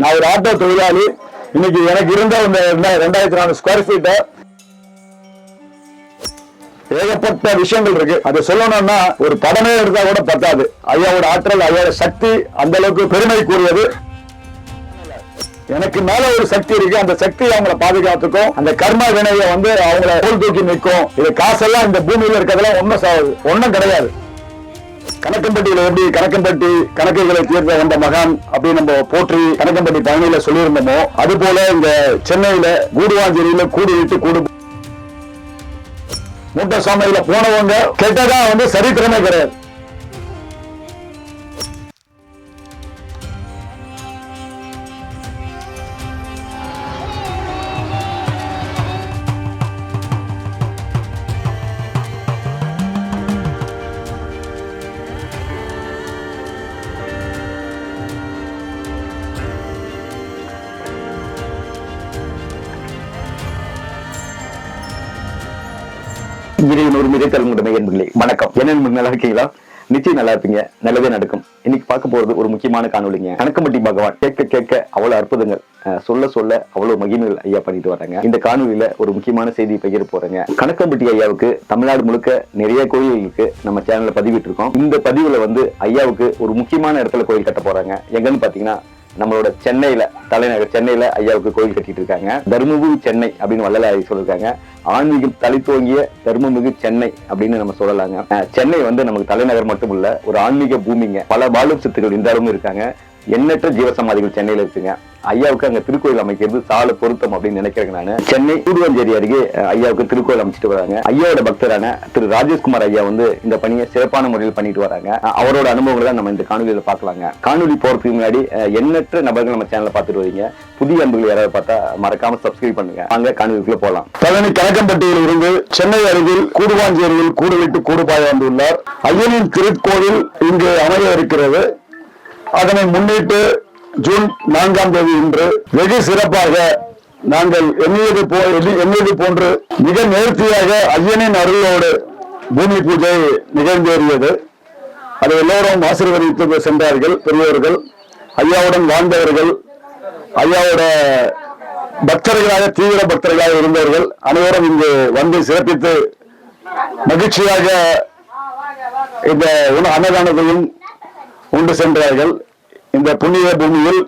நான் ஒரு ஆட்டோ தொழிலாளி. இன்னைக்கு எனக்கு இருந்த இந்த ரெண்டாயிரத்தி நாலு ஸ்கொயர் ஃபீட்டை ஏகப்பட்ட விஷயங்கள் இருக்கு. அதை சொல்லணும்னா ஒரு படமே எடுத்தா கூட பத்தாது. ஐயாவோட ஆற்றல் ஐயாவோட சக்தி அந்த அளவுக்கு பெருமை கூறியது எனக்கு மேல ஒரு சக்தி இருக்கு. அந்த சக்தி அவங்கள பாதுகாத்துக்கும் அந்த கர்ம வினையை வந்து அவங்கள தூக்கி நிற்கும். இது காசெல்லாம் இந்த பூமியில இருக்கிறதெல்லாம் ஒன்னும் ஒன்னும் கிடையாது. கணக்கம்பட்டியில எப்படி கணக்கம்பட்டி கணக்குகளை தீர்த்த வந்த மகான் அப்படின்னு நம்ம போற்றி கணக்கம்பட்டி பயணியில சொல்லியிருந்தோமோ அது போல இங்க சென்னையில கூடுவாஞ்சேரியில கூடு விட்டு கூடு மூட்டை சாமியில போனவங்க கெட்டதா வந்து சரித்திரமே கிடையாது. இறைவன் ஒரு மிகை தலைமுறை என்பர்களே வணக்கம். என்ன நல்லா இருக்கீங்களா? நிச்சயம் நல்லா இருப்பீங்க. நல்லதே நடக்கும். இன்னைக்கு பார்க்க போறது ஒரு முக்கியமான காணொலிங்க கணக்கம்பட்டி பகவான் கேட்க கேட்க அவ்வளவு அற்புதங்கள் சொல்ல சொல்ல அவ்வளவு மகிமைகள் ஐயா பண்ணிட்டு வராங்க இந்த காணொலியில ஒரு முக்கியமான செய்தி பகிர போறேங்க. கணக்கம்பட்டி ஐயாவுக்கு தமிழ்நாடு முழுக்க நிறைய கோயில்களுக்கு நம்ம சேனல்ல பதிவிட்டு இருக்கோம் இந்த பதிவுல வந்து ஐயாவுக்கு ஒரு முக்கியமான இடத்துல கோயில் கட்ட போறாங்க. எங்கன்னு பாத்தீங்கன்னா நம்மளோட சென்னையில தலைநகர் சென்னையில ஐயாவுக்கு கோயில் கட்டிட்டு இருக்காங்க தர்மபுரி சென்னை அப்படின்னு வள்ளலாரி சொல்லிருக்காங்க. ஆன்மீகம் தலித்தோங்கிய தர்மமிகு சென்னை அப்படின்னு நம்ம சொல்லலாங்க. சென்னை வந்து நமக்கு தலைநகர் மட்டும் இல்ல ஒரு ஆன்மீக பூமிங்க. பல பாலு சித்துக்கள் இந்த அளவும் இருக்காங்க. எண்ணற்ற ஜீவசமாதிகள் சென்னையில இருக்குங்க. ஐயாவுக்கு அங்க திருக்கோயில் அமைக்கிறது சால பொருத்தம் அப்படின்னு நினைக்கிறேன் நான். சென்னை கூடுவஞ்சேரி அருகே ஐயாவுக்கு திருக்கோயில் அமைச்சிட்டு வராங்க. ஐயாவோட பக்தரான திரு ராஜேஷ்குமார் ஐயா வந்து இந்த பணியை சிறப்பான முறையில் பண்ணிட்டு வராங்க. அவரோட அனுபவங்களை நம்ம இந்த காணொலியில பார்க்கலாங்க. காணொலி போறதுக்கு முன்னாடி எண்ணற்ற நபர்கள் நம்ம சேனலை பார்த்துட்டு வரீங்க. புதிய அன்புகள் யாராவது பார்த்தா மறக்காம சப்ஸ்கிரைப் பண்ணுங்க. அங்க காணொலிக்குள்ள போலாம். பழனி கணக்கம்பட்டியில் இருந்து சென்னை அருகில் கூடுவாஞ்சேரியில் கூடு விட்டு வந்துள்ளார். ஐயனின் திருக்கோவில் இங்கு அமைய இருக்கிறது. அதனை முன்னிட்டு ஜூன் நான்காம் தேதி இன்று வெகு சிறப்பாக நாங்கள் எண்ணியது போ எண்ணியது போன்று மிக நேர்த்தியாக ஐயனின் அருளோடு பூமி பூஜை நிகழ்ந்தேறியது. அதை எல்லோரும் ஆசீர்வதித்து சென்றார்கள் பெரியவர்கள் ஐயாவுடன் வாழ்ந்தவர்கள் ஐயாவோட பக்தர்களாக தீவிர பக்தர்களாக இருந்தவர்கள் அனைவரும் இங்கு வந்து சிறப்பித்து மகிழ்ச்சியாக இந்த உண- அன்னதானத்தையும் உண்டு சென்றார்கள். இந்த புண்ணிய பூமியில்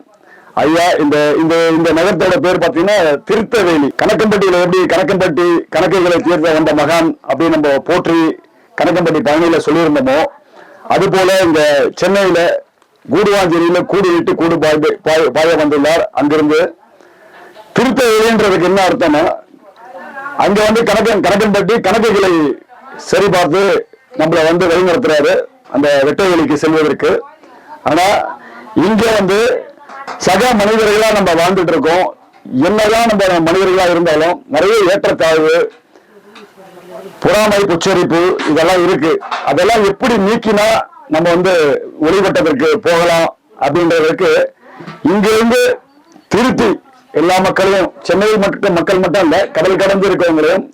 ஐயா இந்த இந்த இந்த நகரத்தோட பேர் பார்த்தீங்கன்னா திருத்தவேலி. கணக்கம்பட்டியில் எப்படி கணக்கம்பட்டி கணக்குகளை தீர்த்த வந்த மகான் அப்படின்னு நம்ம போற்றி கணக்கம்பட்டி பயணியில சொல்லியிருந்தோமோ அது போல இந்த சென்னையில கூடுவாஞ்சேரியில கூடு விட்டு கூடு பாய் பாய- பாய வந்துள்ளார். அங்கிருந்து திருத்தவேலின்றதுக்கு என்ன அர்த்தம்னா அங்க வந்து கணக்கன் கணக்கன்பட்டி கணக்குகளை சரி பார்த்து வந்து வழிநடத்துறாரு. அந்த வெட்டவெளிக்கு செல்வதற்கு. ஆனா இங்க வந்து சக மனிதர்களா நம்ம வாழ்ந்துட்டு இருக்கோம். என்னதான் நம்ம மனிதர்களா இருந்தாலும் நிறைய ஏற்றத்தாழ்வு பொறாமை உச்சரிப்பு இதெல்லாம் இருக்கு. அதெல்லாம் எப்படி நீக்கினா நம்ம வந்து ஒளிவட்டத்திற்கு போகலாம் அப்படின்றதற்கு இங்கிருந்து திருத்தி எல்லா மக்களையும் சென்னையில் மட்டும் மக்கள் மட்டும் இல்ல கடல் கடந்து இருக்கவங்களையும்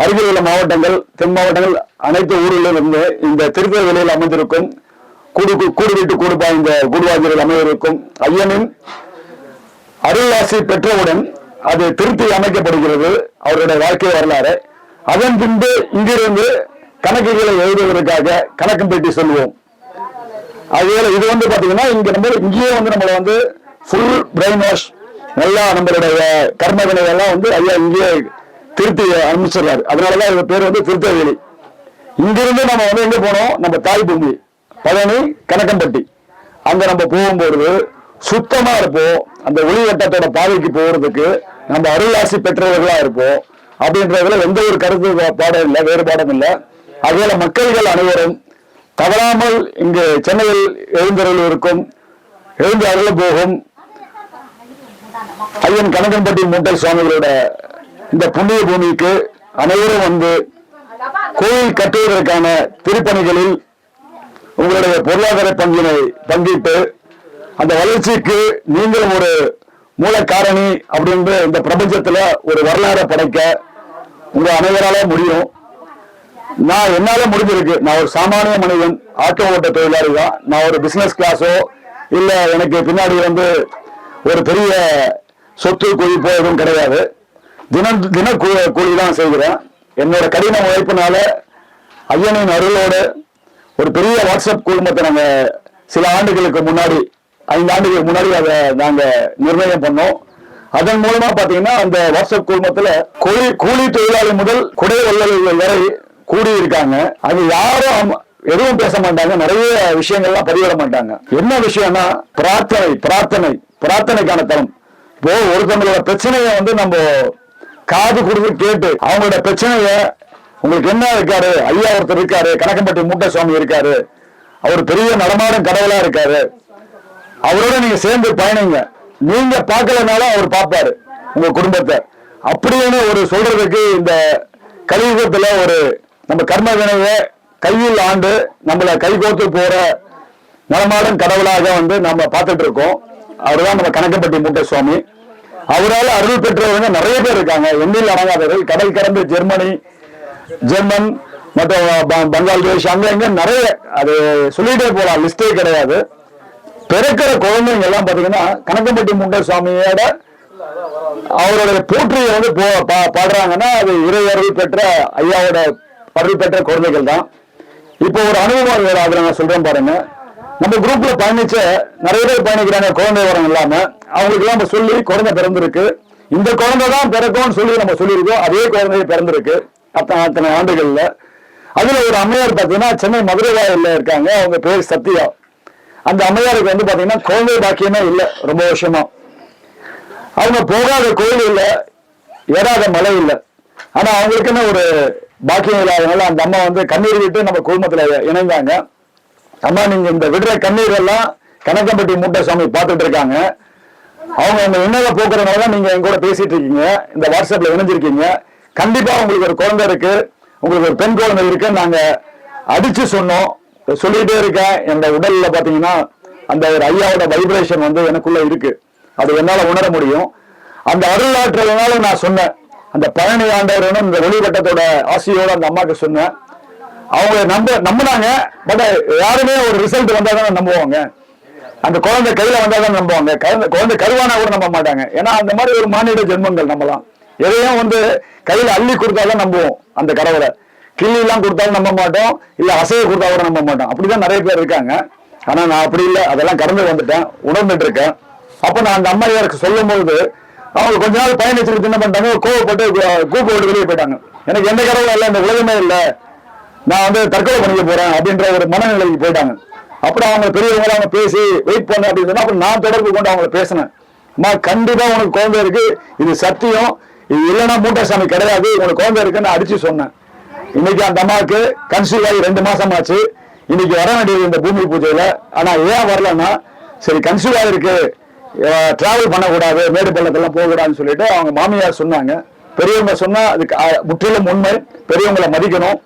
அருகில் உள்ள மாவட்டங்கள் தென் மாவட்டங்கள் அனைத்து ஊர்களிலும் இருந்து இந்த திருத்தவேலியில் அமைந்திருக்கும் கூடு கூடு வீட்டு கூடுபா இந்த கூடுவாஞ்சலில் அமைந்திருக்கும் ஐயனின் அருள்வாசி பெற்றவுடன் அது திருத்தி அமைக்கப்படுகிறது அவருடைய வாழ்க்கை வரலாறு. அதன் பின்பு இங்கிருந்து கணக்குகளை எழுதுவதற்காக கணக்கு பெட்டி சொல்லுவோம் அதே இது வந்து பாத்தீங்கன்னா இங்க நம்ம இங்கேயே வந்து நம்மளை வந்து ஃபுல் பிரெயின் வாஷ் நல்லா நம்மளுடைய கர்ம வினைகள்லாம் வந்து ஐயா இங்கேயே திருத்தி அனுப்பிச்சிடுறாரு. அதனாலதான் இது பேர் வந்து திருத்தவேலி. இங்கிருந்து நம்ம வந்து எங்க போனோம்? நம்ம தாய் பூமி பழனி கணக்கம்பட்டி அங்க நம்ம போகும்பொழுது சுத்தமா இருப்போம். அந்த ஒளி வட்டத்தோட பாதைக்கு போறதுக்கு நம்ம அருளாசி பெற்றவர்களா இருப்போம். அப்படின்றதுல எந்த ஒரு கருத்து பாடம் இல்லை வேறுபாடும் இல்லை. அதுபோல மக்கள்கள் அனைவரும் தவறாமல் இங்கு சென்னையில் எழுந்தருள் இருக்கும் எழுந்து அருள் போகும் ஐயன் கணக்கம்பட்டி மூட்டை சுவாமிகளோட இந்த புண்ணிய பூமிக்கு அனைவரும் வந்து கோயில் கட்டுவதற்கான திருப்பணிகளில் உங்களுடைய பொருளாதார பங்கினை பங்கிட்டு அந்த வளர்ச்சிக்கு நீங்களும் ஒரு மூல காரணி அப்படின்னு இந்த பிரபஞ்சத்துல ஒரு வரலாறை படைக்க உங்க அனைவரால முடியும். நான் என்னால முடிஞ்சிருக்கு. நான் ஒரு சாமானிய மனிதன் ஆட்டோ ஓட்ட தொழிலாளி தான். நான் ஒரு பிசினஸ் கிளாஸோ இல்ல எனக்கு பின்னாடி வந்து ஒரு பெரிய சொத்து குவிப்போ எதுவும் கிடையாது. தினம் தின கூ- கூலி தான் செய்கிறேன். என்னோட கடின உழைப்பினால ஐயனின் அருளோடு ஒரு பெரிய வாட்ஸ்அப் குழுமத்தை நாங்கள் சில ஆண்டுகளுக்கு முன்னாடி ஐந்து ஆண்டுகளுக்கு முன்னாடி அதை நாங்கள் நிர்ணயம் பண்ணோம். அதன் மூலமா பாத்தீங்கன்னா அந்த வாட்ஸ்அப் குழுமத்துல கூலி கூலி தொழிலாளி முதல் குடை வள்ளல்கள் வரை கூடி இருக்காங்க அது யாரும் எதுவும் பேச மாட்டாங்க. நிறைய விஷயங்கள்லாம் பதிவிட மாட்டாங்க. என்ன விஷயம்னா பிரார்த்தனை பிரார்த்தனை பிரார்த்தனைக்கான தரம். இப்போ ஒருத்தவங்களோட பிரச்சனையை வந்து நம்ம காது கொடுத்து கேட்டு அவங்களோட பிரச்சனைய உங்களுக்கு என்ன இருக்காரு? ஐயா ஒருத்தர் இருக்காரு கணக்கம்பட்டி மூட்டை சுவாமி இருக்காரு. அவர் பெரிய நடமாடும் கடவுளா இருக்காரு. அவரோட நீங்க சேர்ந்து பயணிங்க. நீங்க பார்க்கலனாலும் அவர் பார்ப்பாரு உங்க குடும்பத்தை. அப்படின்னு ஒரு சொல்றதுக்கு இந்த கலியுகத்துல ஒரு நம்ம கர்ம வினைய கையில் ஆண்டு நம்மள கைகோர்த்து போற நடமாடும் கடவுளாக வந்து நம்ம பார்த்துட்டு இருக்கோம். அவர்தான் நம்ம கணக்கம்பட்டி மூட்டை சுவாமி அவரால் அருள் பெற்றவங்க நிறைய பேர் இருக்காங்க. எண்ணில் அடங்காதவர்கள் கடல் கடந்து ஜெர்மனி ஜெர்மன் மற்றும் ப- பங்களாதேஷ் அங்க இங்க நிறைய அது சொல்லிட்டே போலாம் லிஸ்டே கிடையாது. பிறக்கிற குழந்தைங்க எல்லாம் பாத்தீங்கன்னா கணக்கம்பட்டி முண்டை சுவாமியோட அவருடைய போற்றியை வந்து போ- பா- பாடுறாங்கன்னா அது இறை அருள் பெற்ற ஐயாவோட அருள் பெற்ற குழந்தைகள் தான். இப்போ ஒரு அனுபவம் அதில் நான் சொல்றேன் பாருங்க. நம்ம குரூப்ல பயணிச்ச நிறைய பேர் பயணிக்கிறாங்க குழந்தை வரம் இல்லாம. அவங்களுக்கு எல்லாம் நம்ம சொல்லி குழந்தை பிறந்திருக்கு. இந்த குழந்தை தான் பிறக்கும்னு சொல்லி நம்ம சொல்லியிருக்கோம். அதே குழந்தை பிறந்திருக்கு அத்தனை அத்தனை ஆண்டுகள்ல. அதுல ஒரு அம்மையார் பாத்தீங்கன்னா சென்னை மதுரை இருக்காங்க. அவங்க பேர் சத்யா. அந்த அம்மையாருக்கு வந்து பாத்தீங்கன்னா குழந்தை பாக்கியமே இல்லை ரொம்ப வருஷமா. அவங்க போகாத கோயில் இல்லை ஏறாத மலை இல்லை. ஆனா அவங்களுக்குன்னு ஒரு பாக்கியம் இல்லாதனால அந்த அம்மா வந்து கண்ணீர் விட்டு நம்ம குடும்பத்துல இணைந்தாங்க. அம்மா நீங்க இந்த விடுற கண்ணீர் எல்லாம் கணக்கம்பட்டி மூட்டை சுவாமி பார்த்துட்டு இருக்காங்க. அவங்க அந்த இன்னதை போக்குறதுனால தான் நீங்க என் கூட பேசிட்டு இருக்கீங்க. இந்த வாட்ஸ்அப்ல இணைஞ்சிருக்கீங்க. கண்டிப்பா உங்களுக்கு ஒரு குழந்தை இருக்கு. உங்களுக்கு ஒரு பெண் குழந்தை இருக்கு நாங்க அடிச்சு சொன்னோம். சொல்லிட்டே இருக்கேன். என்னோட உடல்ல பாத்தீங்கன்னா அந்த ஒரு ஐயாவோட வைப்ரேஷன் வந்து எனக்குள்ள இருக்கு. அது என்னால உணர முடியும். அந்த அருள் நான் சொன்னேன். அந்த பழனி ஆண்டவரனும் இந்த ஒளிவட்டத்தோட ஆசையோட அந்த அம்மாக்கு சொன்னேன். அவங்க நம்ப நம்பினாங்க பட் யாருமே ஒரு ரிசல்ட் வந்தா தான் நம்புவாங்க. அந்த குழந்தை கையில வந்தா தான் நம்புவாங்க குழந்தை கருவானா கூட நம்ப மாட்டாங்க. ஏன்னா அந்த மாதிரி ஒரு மானிட ஜென்மங்கள் நம்பலாம். எதையும் வந்து கையில அள்ளி கொடுத்தாதான் நம்புவோம் அந்த கடவுளை. கிள்ளி எல்லாம் கொடுத்தாலும் நம்ப மாட்டோம் இல்ல அசைய கொடுத்தா கூட நம்ப மாட்டோம். அப்படிதான் நிறைய பேர் இருக்காங்க. ஆனா நான் அப்படி இல்லை. அதெல்லாம் கடந்து வந்துட்டேன் உணர்ந்துட்டு இருக்கேன். அப்ப நான் அந்த அம்மையாருக்கு சொல்லும் பொழுது அவங்க கொஞ்ச நாள் பயணிச்சுட்டு என்ன பண்ணிட்டாங்க கோவப்பட்டு கூப்பு விட்டு வெளியே போயிட்டாங்க. எனக்கு எந்த கடவுளும் இல்லை இந்த உலகமே இல்லை. நான் வந்து தற்கொலை பண்ணிக்க போறேன் அப்படின்ற ஒரு மனநிலைக்கு போயிட்டாங்க. அப்புறம் அவங்க பெரியவங்க அவங்க பேசி வெயிட் பண்ண அப்படின்னு சொன்னா அப்புறம் நான் தொடர்பு கொண்டு அவங்கள பேசினேன். அம்மா கண்டிப்பா உனக்கு குழந்தை இருக்கு. இது சத்தியம். இது இல்லைன்னா மூட்டாசாமி கிடையாது. உனக்கு குழந்தை இருக்குன்னு அடிச்சு சொன்னேன். இன்னைக்கு அந்த அம்மாவுக்கு கன்சீவ் ஆகி ரெண்டு மாசம் ஆச்சு. இன்னைக்கு வர வேண்டியது இந்த பூமி பூஜையில. ஆனா ஏன் வரலன்னா சரி கன்சீவ் ஆகிருக்கு டிராவல் பண்ணக்கூடாது. மேடு பள்ளத்தெல்லாம் போகக்கூடாதுன்னு சொல்லிட்டு அவங்க மாமியார் சொன்னாங்க. பெரியவங்க சொன்னா அதுக்கு முற்றிலும் உண்மை. பெரியவங்களை மதிக்கணும்.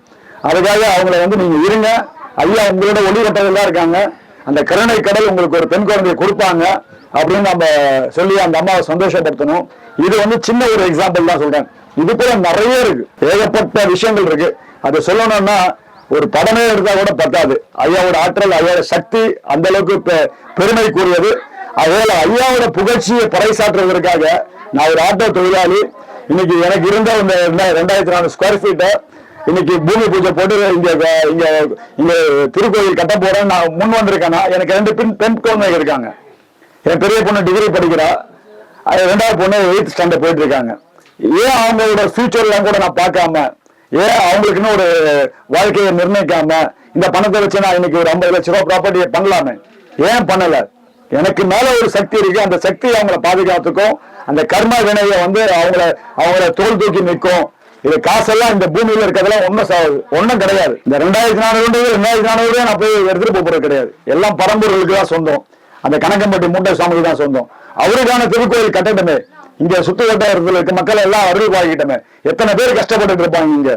அதுக்காக அவங்கள வந்து நீங்க இருங்க. ஐயா உங்களோட ஒளிவட்டதெல்லாம் இருக்காங்க. அந்த கருணை கடல் உங்களுக்கு ஒரு பெண் குழந்தையை கொடுப்பாங்க அப்படின்னு நம்ம சொல்லி அந்த அம்மாவை சந்தோஷப்படுத்தணும். இது வந்து சின்ன ஒரு எக்ஸாம்பிள் தான் சொல்றேன். இது போல நிறைய இருக்கு. ஏகப்பட்ட விஷயங்கள் இருக்கு. அதை சொல்லணும்னா ஒரு படமே இருந்தா கூட பத்தாது. ஐயாவோட ஆற்றல் ஐயாவோட சக்தி அந்த அளவுக்கு பெ- பெருமைக்குரியது. அதேல ஐயாவோட புகழ்ச்சியை பறைசாற்றுவதற்காக நான் ஒரு ஆட்டோ தொழிலாளி. இன்னைக்கு எனக்கு இருந்த இந்த ரெண்டாயிரத்தி நாலு ஸ்கொயர் ஃபீட்டை இன்னைக்கு பூமி பூஜை போட்டு இங்க இங்க இங்க திருக்கோயில் கட்ட போறேன் நான் முன் வந்திருக்கேன்னா எனக்கு ரெண்டு பெண் பெண் குழந்தைங்க இருக்காங்க. என் பெரிய பொண்ணு டிகிரி படிக்கிறா. அது ரெண்டாவது பொண்ணு எயித் ஸ்டாண்டர்ட் போயிட்டு இருக்காங்க. ஏன் அவங்களோட ஃபியூச்சர்லாம் கூட நான் பார்க்காம ஏன் அவங்களுக்குன்னு ஒரு வாழ்க்கையை நிர்ணயிக்காம இந்த பணத்தை வச்சு நான் இன்னைக்கு ஒரு ஐம்பது லட்ச ரூபா ப்ராப்பர்ட்டியை பண்ணலாமே? ஏன் பண்ணல? எனக்கு மேல ஒரு சக்தி இருக்கு. அந்த சக்தி அவங்கள பாதுகாத்துக்கும் அந்த கர்ம வினையை வந்து அவங்கள அவங்கள தோல் தூக்கி நிற்கும். இது காசெல்லாம் இந்த பூமியில இருக்கிறதெல்லாம் ஒன்றும் ஒன்றும் கிடையாது. இந்த ரெண்டாயிரத்தி நானூறு ரெண்டாயிரத்தி நானூறு நான் போய் எடுத்துட்டு போறது கிடையாது. எல்லாம் பரம்பூர்களுக்கு தான் சொந்தம். அந்த கணக்கம்பட்டி மூட்டை சுவாமிக்கு தான் சொந்தம். அவருக்கான திருக்கோயில் கட்டட்டமே இங்க சுத்து வட்டாரத்தில் இருக்க மக்கள் எல்லாம் அருள் வாங்கிட்டமே எத்தனை பேர் கஷ்டப்பட்டுட்டு இருப்பாங்க இங்க?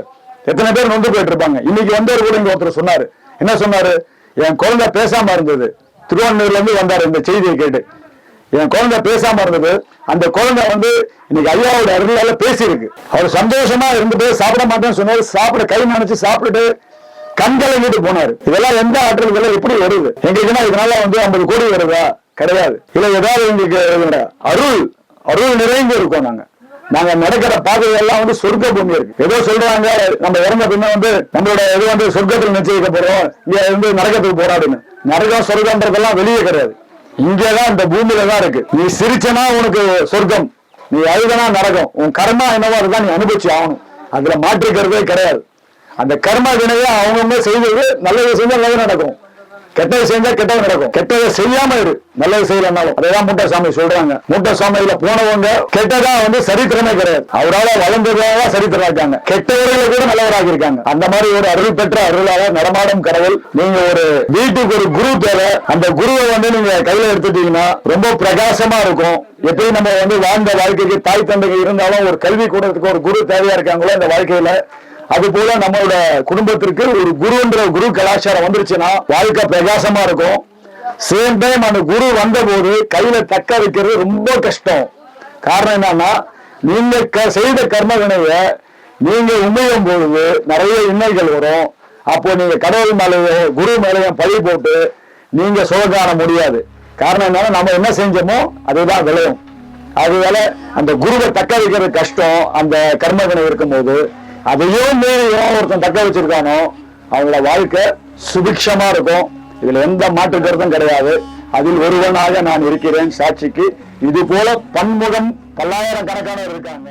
எத்தனை பேர் நொந்து போயிட்டு இருப்பாங்க? இன்னைக்கு வந்தவர் கூட இங்க ஒருத்தர் சொன்னாரு. என்ன சொன்னாரு? என் குழந்தை பேசாம இருந்தது. திருவண்ணூர்ல இருந்து வந்தாரு இந்த செய்தியை கேட்டு. என் குழந்தை பேசாம இருந்தது. அந்த குழந்தை வந்து இன்னைக்கு ஐயாவோட அருளால பேசியிருக்கு. அவர் சந்தோஷமா இருந்துட்டு சாப்பிட மாட்டேன்னு சொன்னாரு. சாப்பிட கை நினைச்சு சாப்பிட்டுட்டு கண்களை கலங்கிட்டு போனாரு. இதெல்லாம் எந்த ஆற்றல் இதெல்லாம் எப்படி வருது? எங்களுக்குன்னா இதனால வந்து ஐம்பது கோடி வருதா? கிடையாது. இல்ல ஏதாவது எங்களுக்கு அருள் அருள் நிறைந்து இருக்கோம் நாங்க. நாங்க நடக்கிற பாதையெல்லாம் வந்து சொர்க்க பூமி இருக்கு. ஏதோ சொல்றாங்க நம்ம இறந்த பின்ன வந்து நம்மளோட இது வந்து சொர்க்கத்தில் நிச்சயிக்க போறோம். இங்க வந்து நரகத்துக்கு போராடுன்னு நரகம் சொர்க்கன்றதெல்லாம் வெளியே கிடையாது. இங்கதான் இந்த பூமியில தான் இருக்கு. நீ சிரிச்சனா உனக்கு சொர்க்கம். நீ அழுதனா நடக்கும் உன் கர்மா என்னவோ அதுதான் நீ அனுபவிச்சு ஆகணும். அதுல மாற்றிக்கிறதே கிடையாது. அந்த கர்ம வினையை அவங்கவுங்க செய்தது நல்லது செஞ்சா நல்லது நடக்கும். கெட்டது செஞ்சா கெட்டது நடக்கும். கெட்டதை செய்யாம இரு. நல்லது செய்யலனாலும் அதேதான் மூட்டை சாமி சொல்றாங்க. மூட்டை சாமியில போனவங்க கெட்டதா வந்து சரித்திரமே கிடையாது. அவரால் வளர்ந்ததாக சரித்திரம் இருக்காங்க கெட்டவர்களை கூட நல்லவராக இருக்காங்க. அந்த மாதிரி ஒரு அருள் பெற்ற அருளாக நடமாடும் கடவுள். நீங்க ஒரு வீட்டுக்கு ஒரு குரு தேவை. அந்த குருவை வந்து நீங்க கையில எடுத்துட்டீங்கன்னா ரொம்ப பிரகாசமா இருக்கும். எப்படி நம்ம வந்து வாழ்ந்த வாழ்க்கைக்கு தாய் தந்தைக்கு இருந்தாலும் ஒரு கல்வி கூடத்துக்கு ஒரு குரு தேவையா இருக்காங்களோ அந்த வாழ்க்கையில அது போல நம்மளோட குடும்பத்திற்கு ஒரு குருன்ற குரு கலாச்சாரம் வந்துருச்சுன்னா வாழ்க்கை பிரகாசமா இருக்கும். சேம் டைம் அந்த குரு வந்த போது கையில தக்க வைக்கிறது ரொம்ப கஷ்டம். காரணம் என்னன்னா நீங்க க- செய்த கர்ம வினைய நீங்க உண்மையும் பொழுது நிறைய இன்னல்கள் வரும். அப்போ நீங்க கடவுள் மேலேயும் குரு மேலையும் பழி போட்டு நீங்க சுகம் முடியாது. காரணம் என்னன்னா நம்ம என்ன செஞ்சோமோ அதுதான் விளையும். அதுவேளை அந்த குருவை தக்க வைக்கிறது கஷ்டம் அந்த கர்ம வினை இருக்கும்போது அதையும் மீறி ஒருத்தன் தக்க வச்சிருக்கானோ அவங்களோட வாழ்க்கை சுபிக்ஷமா இருக்கும். இதுல எந்த மாற்று கருத்தும் கிடையாது. அதில் ஒருவனாக நான் இருக்கிறேன் சாட்சிக்கு. இது போல பன்முகம் பல்லாயிரம் கணக்கானவர் இருக்காங்க.